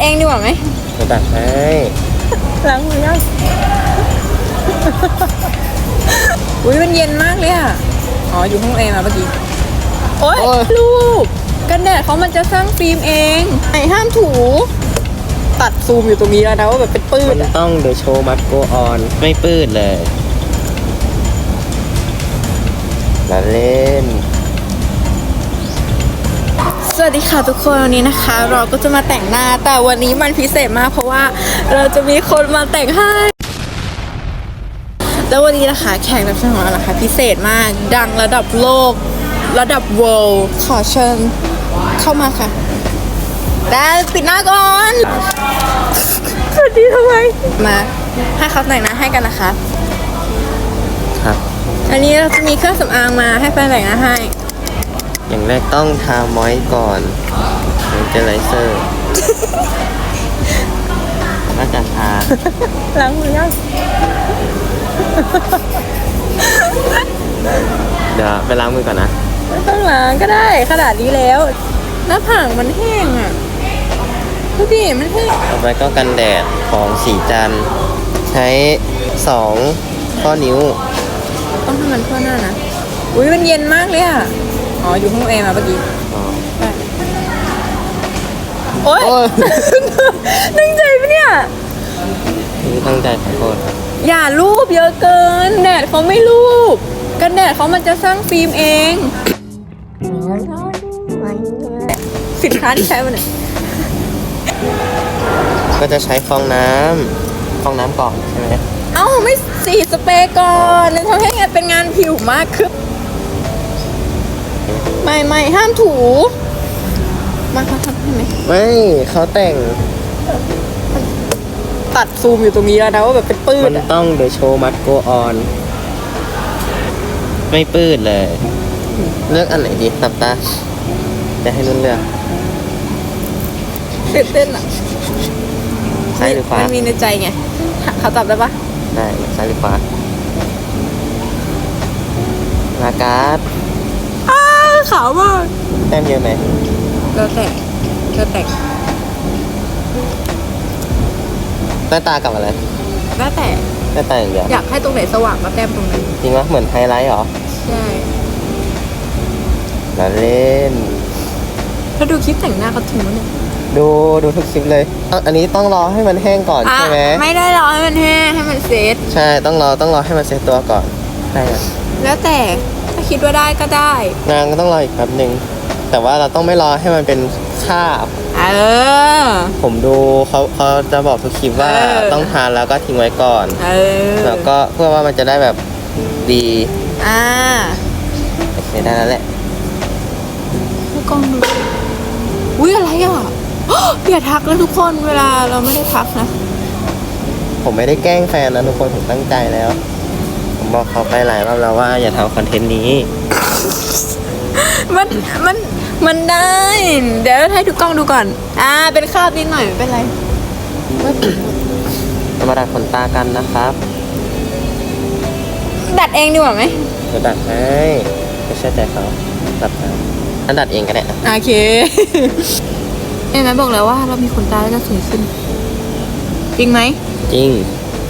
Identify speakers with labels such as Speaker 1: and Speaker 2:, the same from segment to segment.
Speaker 1: เองดีกว่าไหม
Speaker 2: จะตัดให้
Speaker 1: ล้างมือยังอุ้ยมันเย็นมากเลยอะ อ๋อ อยู่ห้องเอมาเมื่อกี้ โอ๊ย ลูก กันแดดเขามันจะสร้างฟิล์มเองไอ้ห้ามถู ตัดซูมอยู่ตรงนี้แล้วนะว่าแบบเป็นปื้
Speaker 2: มันน
Speaker 1: อะ
Speaker 2: ต้องเด e s โชว์มัดโกออน ไม่ปืดเลยมาเล่น
Speaker 1: ส วัสดีค่ะทุกคนวันนี้นะคะ เราก็จะมาแต่งหน้าแต่วันนี้มันพิเศษมาก เพราะว่าเราจะมีคนมาแต่งให้แล้ววันนี้นะคะแขกรับเชิญของเรานะคะ พิเศษมากดังระดับโลก ระดับ world ขอเชิญเข้ามาค่ะได้ปิดหน้าก่อนสวัสดีทำไมมาให้เขาแต่งหน้าให้กันนะคะ
Speaker 2: ครับ
Speaker 1: อันนี้เราจะมีเครื่องสำอางมาให้แฟนแต่งหน้าให้
Speaker 2: อย่างแรกต้องทามอยก่อนเมเจอไรเซอร์ก็จะทา
Speaker 1: ล้างมือยัง
Speaker 2: เดี๋ยวไปล้างมือก่อนนะ
Speaker 1: ไม่ต้องล้างก็ได้ขนาดนี้แล้ว หน้าผากมันแห้งอะดูดิมันแห้ง
Speaker 2: ต่อไปก็กันแดดของสีจันทร์ใช้สองข้อนิ้ว
Speaker 1: ต้องให้มันทั่วหน้านะ อุ้ยมันเย็นมากเลยอะ อ๋อ อยู่ห้องเอมาเมื่อกี้
Speaker 2: อ๋อ
Speaker 1: ได้โอ๊ย
Speaker 2: โอ้ย
Speaker 1: ตั้งใจปะเนี่ย
Speaker 2: นี่ตั้งใจขอโทษครับ
Speaker 1: อย่ารูปเยอะเกิน แดดเขาไม่รูป กันแดดเขามันจะสร้างฟิล์มเอง สินค้าที่ใช้มันย
Speaker 2: ก็จะใช้ฟองน้ำฟองน้ำก่อนใช่ไหม
Speaker 1: เอ้า ไม่สีดสเปรย์ก่อนแล้วทำให้งานเป็นงานผิวมากขึ้น ไม่ไม่ห้ามถูมาเขาทำให้ไหม
Speaker 2: ไม่เขาแต่ง
Speaker 1: ตัดซูมอยู่ตรงนี้แล้วนะว่าแบบเป็นปื้
Speaker 2: มันน
Speaker 1: อะ
Speaker 2: ต้องเด e s โชว์มัดโกออนไม่ปืดเลย เลือกอันไหนดีตับตา จะให้นุ่นเลือก
Speaker 1: ตื่นเต้นอะ
Speaker 2: ซ้ายหรือขวา
Speaker 1: มันมีในใจไงเขาจับได้ปะ
Speaker 2: ได้ซ้ายหรือขวาลาการ์ด
Speaker 1: อ้า ขาวมาก
Speaker 2: แต้มเยอะไหม
Speaker 1: แล้วแต่แล้วแต่
Speaker 2: หน้าตากับอะไร
Speaker 1: แล้วแต่
Speaker 2: หน้าตาอย่างเดียว
Speaker 1: อยากให้ตรงไหนสว่างก็แต้มตรงนั้น
Speaker 2: จริงวะเหมือนไฮไลท์เหรอ
Speaker 1: ใช่
Speaker 2: มาเล่น
Speaker 1: ถ้าดูคลิปแต่งหน้าเขาถึงมั้ยเนี่ย
Speaker 2: ดูดูทุกคลิปเลยเอ้าอันนี้ต้องรอให้มันแห้งก่อน
Speaker 1: อะ
Speaker 2: ใช่ไหม
Speaker 1: ไม่ได้รอให้มันแห้งให้มันเซต
Speaker 2: ใช่ต้องรอต้องรอให้มันเซ็ตตัวก่อนใช่ครับ
Speaker 1: แล้วแต่ถ้า คิดว่าได้ก็ได้
Speaker 2: งานก็ต้องรออีกแป๊บหนึ่งแต่ว่าเราต้องไม่รอให้มันเป็นคราบ
Speaker 1: เออ
Speaker 2: ผมดูเขาเขาจะบอกทุกคลิปว่า
Speaker 1: เออ
Speaker 2: ต้องทานแล้วก็ทิ้งไว้ก่อน
Speaker 1: เออ
Speaker 2: แล้วก็เพื่อว่ามันจะได้แบบดี
Speaker 1: อ่า
Speaker 2: โอเคได้แล้วแหละ
Speaker 1: ผู้กองดูอุ้ยอะไรอะ อย่าทักแล้วทุกคนเวลาเราไม่ได้ทักนะ
Speaker 2: ผมไม่ได้แกล้งแฟนนะทุกคนผมตั้งใจแล้ว ผมบอกเขาไปหลายรอบแล้วว่าอย่าทำคอนเทนต์นี้
Speaker 1: มันมันมันได้ เดี๋ยวให้ทุกกล้องดูก่อน อ่า เป็นคราบนิดหน่อยไม่เป็นไร
Speaker 2: เรามาดัดขนตากันนะครับ
Speaker 1: ดัดเองดีกว่าไหม
Speaker 2: เดี๋ยวดัดให้ไม่เชื่อใจเขาดัดให้อันดัดเองก็ได้อะ
Speaker 1: โอเค เอ็นไหมบอกแล้วว่าเรามีขนตาแล้วจะสวยขึ้น จริงไหม
Speaker 2: จริง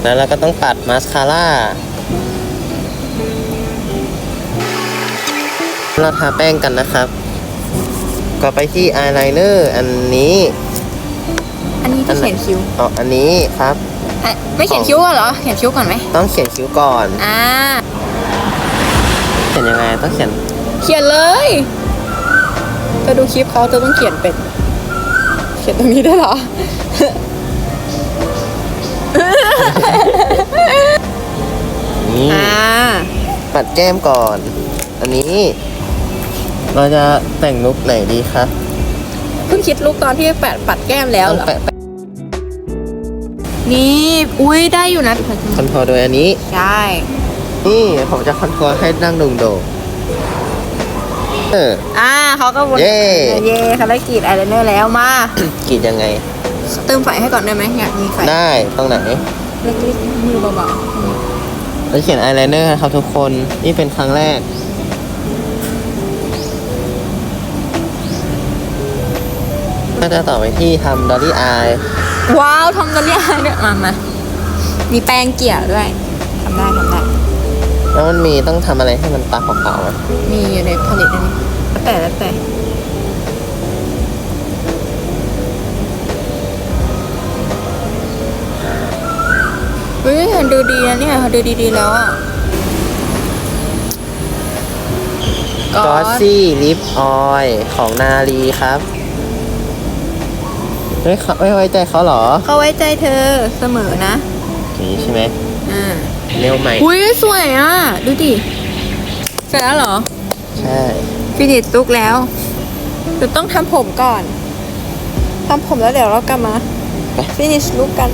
Speaker 2: แล้วเราก็ต้องปัดมาสคาร่า เราทาแป้งกันนะครับ ก็ไปที่อายไลเนอร์อันนี้
Speaker 1: อันนี้ที่เขียนคิ้ว
Speaker 2: อ๋ออันนี้ครับ
Speaker 1: อะไม่เขียนคิ้วเหรอ เขียนคิ้วก่อนไหม
Speaker 2: ต้องเขียนคิ้วก่อน
Speaker 1: อ่า
Speaker 2: เขียนยังไง ต้องเขียน
Speaker 1: เขียนเลยจะดูคลิปเขาจะต้องเขียนเป็น เขียนตรงนี้ได้เหรอ
Speaker 2: นี่
Speaker 1: อ่า
Speaker 2: ปัดแก้มก่อน อันนี้ เราจะแต่งลุคไหนดีครับ
Speaker 1: เพิ่งคิดลุกตอนที่แปะปัดแก้มแล้ว
Speaker 2: ต้อง
Speaker 1: เหรอ
Speaker 2: แปะแปะ
Speaker 1: นี่ อุ้ยได้อยู่นะ
Speaker 2: คอนโทรลโดยอันนี้
Speaker 1: ใช่
Speaker 2: นี่ผมจะคอนโทรลให้นั่งโด่งโด่งเออ
Speaker 1: อ่าเขาก็วน
Speaker 2: เย้
Speaker 1: เย่เขาได้กรีดอายไลเนอร์แล้วมา
Speaker 2: กรีดยังไง
Speaker 1: เติมไฟให้ก่อนได้ไหมอยากมีไฟ
Speaker 2: ได้ตรงไหน
Speaker 1: เล็กๆมือเบา
Speaker 2: เราเขียนอายไลเนอร์ครับทุกคน นี่เป็นครั้งแรก ก็จะต่อไปที่ทำดอลลี่อาย
Speaker 1: ว้าวทำกันเรียกเนี่ยมามามีแป้งเกี่ยวด้วยทำได้ทำได้
Speaker 2: แล้วมันมีต้องทำอะไรให้มันตาขาวๆอะ
Speaker 1: มีอยู่ในผลิตอันนี้แล้วแต่แล้วแต่เฮ้ยเห็นดูดีนะเนี่ยดูดีๆแล้วอะ
Speaker 2: กอซี่ลิปออยของนาลีครับ ไม่เขาไม่ไว้ใจเขาเหรอ
Speaker 1: เขาไว้ใจเธอเสมอนะ
Speaker 2: อย่างนี้ใช่ไหม
Speaker 1: อ่า
Speaker 2: เร็วใหม่
Speaker 1: อุ้ยสวยอะ ดูดิเสร็จแล้วเหรอ
Speaker 2: ใช่
Speaker 1: ฟินิชลุกแล้วเดี๋ยวต้องทำผมก่อนทำผมแล้วเดี๋ยวเรากลับมาฟินิชลุกกัน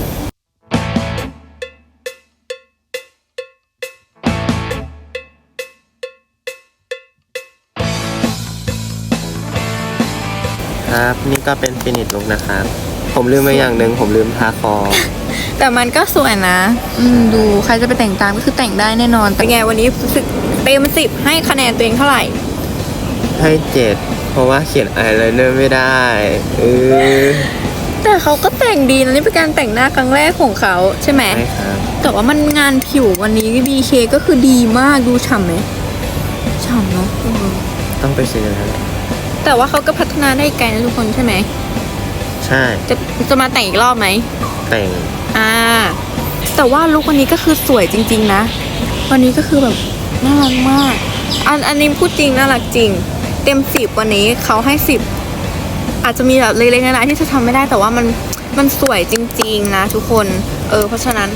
Speaker 2: ครับ นี่ก็เป็นฟินิชลุกนะครับ ผมลืมไปอย่างหนึ่งผมลืมทาคอ
Speaker 1: แต่มันก็สวยนะอืมดูใครจะไปแต่งตามก็คือแต่งได้แน่นอนเป็นไงวันนี้รู้สึกเต็มสิบให้คะแนนตัวเองเท่าไหร่
Speaker 2: ให้เจ็ดเพราะว่าเขียนอายไลเนอร์ไม่ได้เออ
Speaker 1: แต่เขาก็แต่งดีนะนี่เป็นการแต่งหน้าครั้งแรกของเขาใช่ไหม
Speaker 2: ใช่ครับ
Speaker 1: แต่ว่ามันงานผิววันนี้ BK ก็คือดีมากดูฉ่ำไหมฉ่ำเนาะเออ
Speaker 2: ต้องไปซื้อแล้ว
Speaker 1: แต่ว่าเขาก็พัฒนาได้ไกลนะทุกคนใช่ไหม
Speaker 2: ใช่
Speaker 1: จะจะมาแต่งอีกรอบไหม
Speaker 2: แต่ง
Speaker 1: อ่า แต่ว่าลุควันนี้ก็คือสวยจริง ๆ นะ วันนี้ก็คือแบบน่ารักมาก อันอันนี้พูดจริงน่ารักจริง เต็มสิบวันนี้เขาให้สิบอาจจะมีแบบเล็กๆน้อยๆที่จะทำไม่ได้แต่ว่ามันมันสวยจริง ๆ นะ ทุกคน เออ เพราะฉะนั้น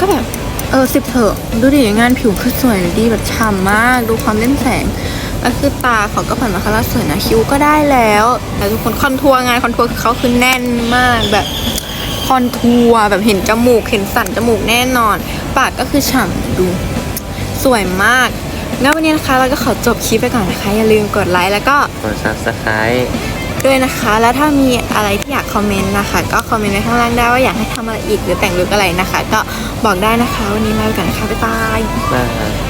Speaker 1: ก็แบบเออสิบเถอะดูดิงานผิวคือสวยดีแบบฉ่ำมาก ดูความเล่นแสง แล้วคือตาเขาก็ผ่านมาคาร่าสวยนะคิ้วก็ได้แล้ว แต่ทุกคนคอนทัวร์งานคอนทัวร์คือเขาคือแน่นมากแบบคอนทัวร์แบบเห็นจมูกเห็นสันจมูกแน่นอน ปากก็คือฉ่ำดู สวยมากงั้นวันนี้นะคะเราก็ขอจบคลิปไปก่อนนะคะ อย่าลืมกดไลค์แล้วก็
Speaker 2: กด subscribe
Speaker 1: ด้วยนะคะ แล้วถ้ามีอะไรที่อยากคอมเมนต์นะคะ ก็คอมเมนต์ไว้ข้างล่างได้ว่าอยากให้ทำอะไรอีกหรือแต่งลุคอะไรนะคะ ก็บอกได้นะคะ วันนี้ลาไปก่อนนะคะบ๊ายบาย
Speaker 2: ได้ครับ